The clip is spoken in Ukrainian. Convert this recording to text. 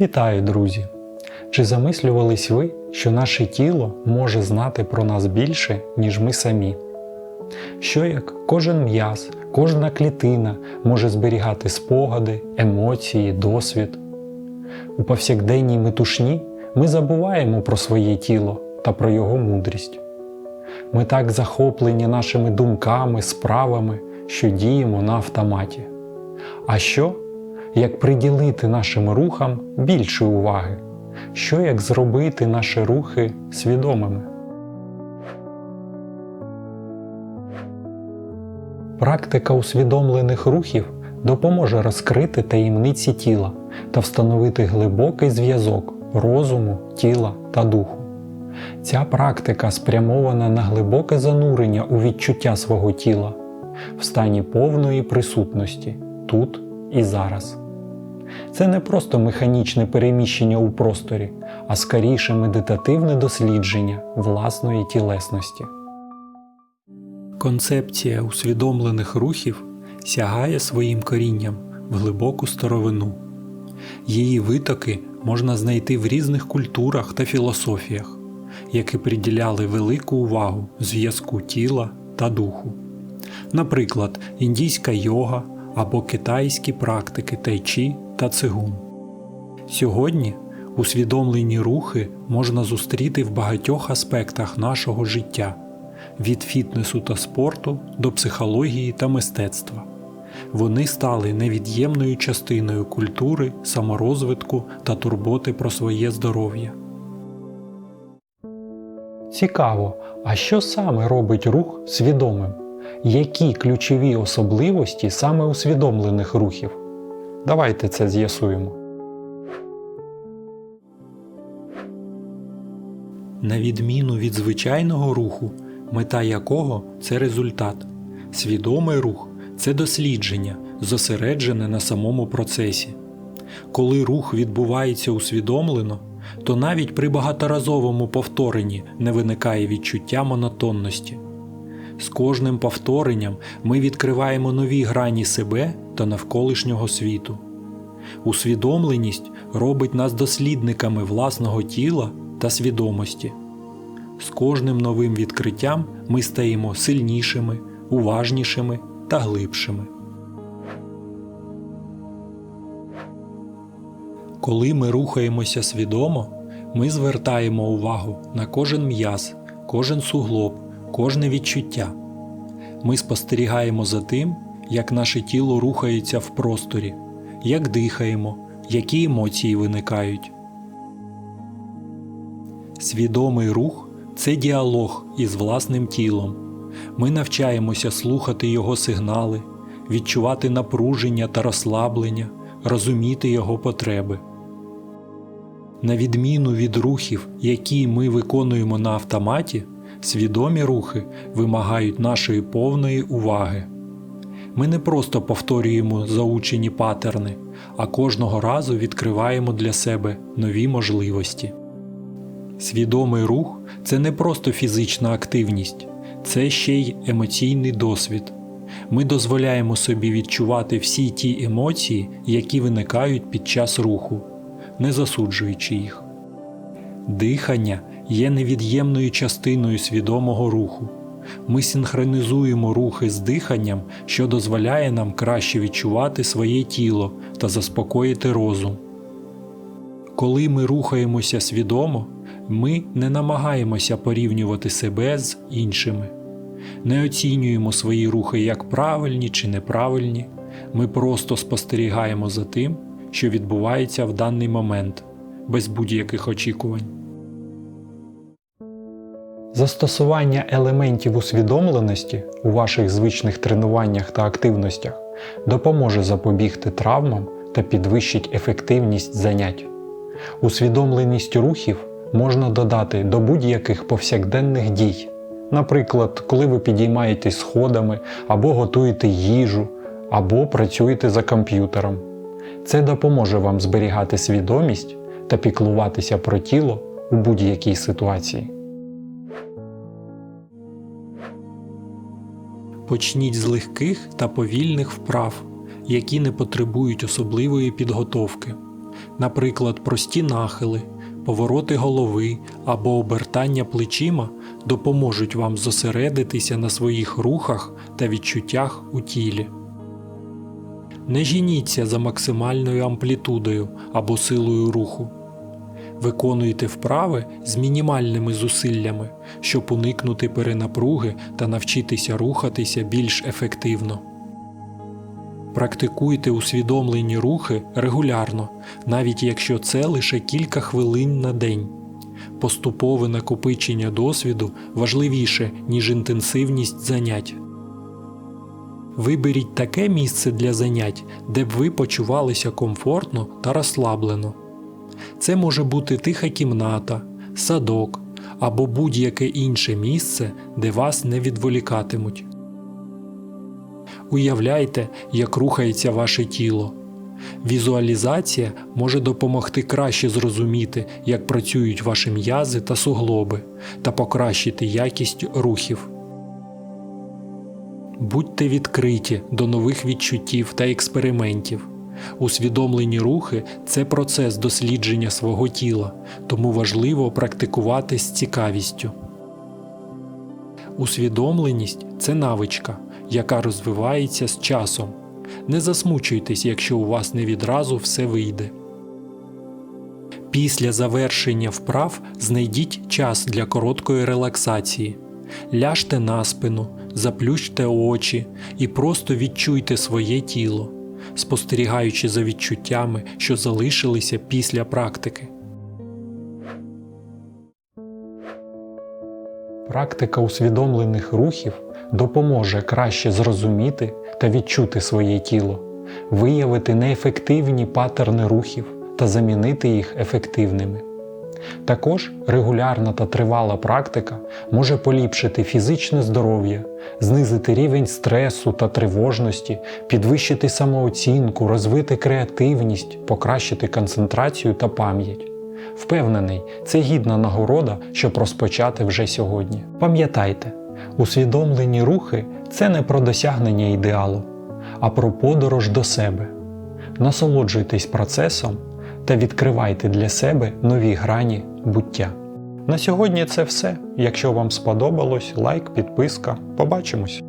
Вітаю, друзі! Чи замислювались ви, що наше тіло може знати про нас більше, ніж ми самі? Що як кожен м'яз, кожна клітина може зберігати спогади, емоції, досвід? У повсякденній метушні ми забуваємо про своє тіло та про його мудрість. Ми так захоплені нашими думками, справами, що діємо на автоматі. А що, як приділити нашим рухам більше уваги? Що як зробити наші рухи свідомими? Практика усвідомлених рухів допоможе розкрити таємниці тіла та встановити глибокий зв'язок розуму, тіла та духу. Ця практика спрямована на глибоке занурення у відчуття свого тіла в стані повної присутності тут і зараз. Це не просто механічне переміщення у просторі, а скоріше медитативне дослідження власної тілесності. Концепція усвідомлених рухів сягає своїм корінням в глибоку старовину. Її витоки можна знайти в різних культурах та філософіях, які приділяли велику увагу зв'язку тіла та духу. Наприклад, індійська йога або китайські практики тайчі та цигун. Сьогодні усвідомлені рухи можна зустріти в багатьох аспектах нашого життя від фітнесу та спорту до психології та мистецтва. Вони стали невід'ємною частиною культури, саморозвитку та турботи про своє здоров'я. Цікаво, а що саме робить рух свідомим? Які ключові особливості саме усвідомлених рухів? Давайте це з'ясуємо. На відміну від звичайного руху, мета якого це результат. Свідомий рух це дослідження, зосереджене на самому процесі. Коли рух відбувається усвідомлено, то навіть при багаторазовому повторенні не виникає відчуття монотонності. З кожним повторенням ми відкриваємо нові грані себе та навколишнього світу. Усвідомленість робить нас дослідниками власного тіла та свідомості. З кожним новим відкриттям ми стаємо сильнішими, уважнішими та глибшими. Коли ми рухаємося свідомо, ми звертаємо увагу на кожен м'яз, кожен суглоб, кожне відчуття. Ми спостерігаємо за тим, як наше тіло рухається в просторі, як дихаємо, які емоції виникають. Свідомий рух це діалог із власним тілом. Ми навчаємося слухати його сигнали, відчувати напруження та розслаблення, розуміти його потреби. На відміну від рухів, які ми виконуємо на автоматі, свідомі рухи вимагають нашої повної уваги. Ми не просто повторюємо заучені патерни, а кожного разу відкриваємо для себе нові можливості. Свідомий рух це не просто фізична активність, це ще й емоційний досвід. Ми дозволяємо собі відчувати всі ті емоції, які виникають під час руху, не засуджуючи їх. Дихання є невід'ємною частиною свідомого руху. Ми синхронізуємо рухи з диханням, що дозволяє нам краще відчувати своє тіло та заспокоїти розум. Коли ми рухаємося свідомо, ми не намагаємося порівнювати себе з іншими, не оцінюємо свої рухи як правильні чи неправильні, ми просто спостерігаємо за тим, що відбувається в даний момент, без будь-яких очікувань. Застосування елементів усвідомленості у ваших звичних тренуваннях та активностях допоможе запобігти травмам та підвищить ефективність занять. Усвідомленість рухів можна додати до будь-яких повсякденних дій, наприклад, коли ви підіймаєтесь сходами або готуєте їжу, або працюєте за комп'ютером. Це допоможе вам зберігати свідомість та піклуватися про тіло у будь-якій ситуації. Почніть з легких та повільних вправ, які не потребують особливої підготовки. Наприклад, прості нахили, повороти голови або обертання плечима допоможуть вам зосередитися на своїх рухах та відчуттях у тілі. Не жініться за максимальною амплітудою або силою руху. Виконуйте вправи з мінімальними зусиллями, щоб уникнути перенапруги та навчитися рухатися більш ефективно. Практикуйте усвідомлені рухи регулярно, навіть якщо це лише кілька хвилин на день. Поступове накопичення досвіду важливіше, ніж інтенсивність занять. Виберіть таке місце для занять, де б ви почувалися комфортно та розслаблено. Це може бути тиха кімната, садок або будь-яке інше місце, де вас не відволікатимуть. Уявляйте, як рухається ваше тіло. Візуалізація може допомогти краще зрозуміти, як працюють ваші м'язи та суглоби, та покращити якість рухів. Будьте відкриті до нових відчуттів та експериментів. Усвідомлені рухи це процес дослідження свого тіла, тому важливо практикувати з цікавістю. Усвідомленість це навичка, яка розвивається з часом. Не засмучуйтесь, якщо у вас не відразу все вийде. Після завершення вправ знайдіть час для короткої релаксації. Ляжте на спину, заплющте очі і просто відчуйте своє тіло, спостерігаючи за відчуттями, що залишилися після практики. Практика усвідомлених рухів допоможе краще зрозуміти та відчути своє тіло, виявити неефективні патерни рухів та замінити їх ефективними. Також регулярна та тривала практика може поліпшити фізичне здоров'я, знизити рівень стресу та тривожності, підвищити самооцінку, розвити креативність, покращити концентрацію та пам'ять. Впевнений, це гідна нагорода, щоб розпочати вже сьогодні. Пам'ятайте, усвідомлені рухи це не про досягнення ідеалу, а про подорож до себе. Насолоджуйтесь процесом та відкривайте для себе нові грані буття. На сьогодні це все. Якщо вам сподобалось, лайк, підписка. Побачимось!